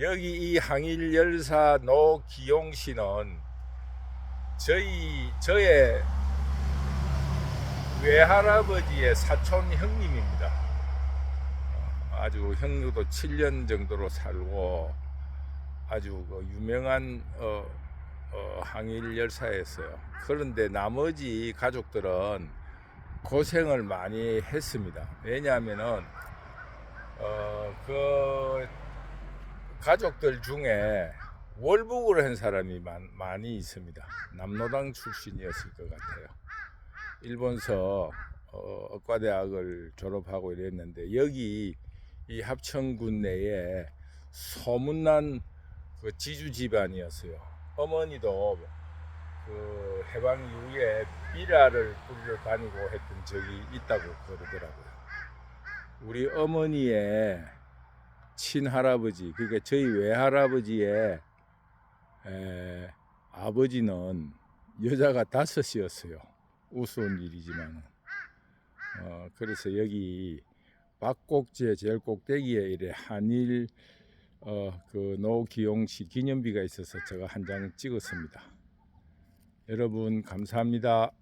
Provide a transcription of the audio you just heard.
여기 이 항일 열사 노기용 씨는 저희 저의 외할아버지의 사촌 형님입니다. 어, 아주 형님도 7년 정도로 살고 아주 그 유명한 어, 어, 항일 열사였어요. 그런데 나머지 가족들은 고생을 많이 했습니다. 왜냐하면은 어, 그 가족들 중에 월북을 한 사람이 많, 많이 있습니다. 남노당 출신이었을 것 같아요. 일본서 어, 억과대학을 졸업하고 이랬는데 여기 이 합천군 내에 소문난 그 지주 집안이었어요. 어머니도 그 해방 이후에 비라를 뿌리러 다니고 했던 적이 있다고 그러더라고요. 우리 어머니의 친할아버지, 그러니까 저희 외할아버지의 에, 아버지는 여자가 다섯이었어요. 우스운 일이지만. 어, 그래서 여기 박곡제 제일 꼭대기에 이래 한일 어, 그 노기용 씨 기념비가 있어서 제가 한 장 찍었습니다. 여러분 감사합니다.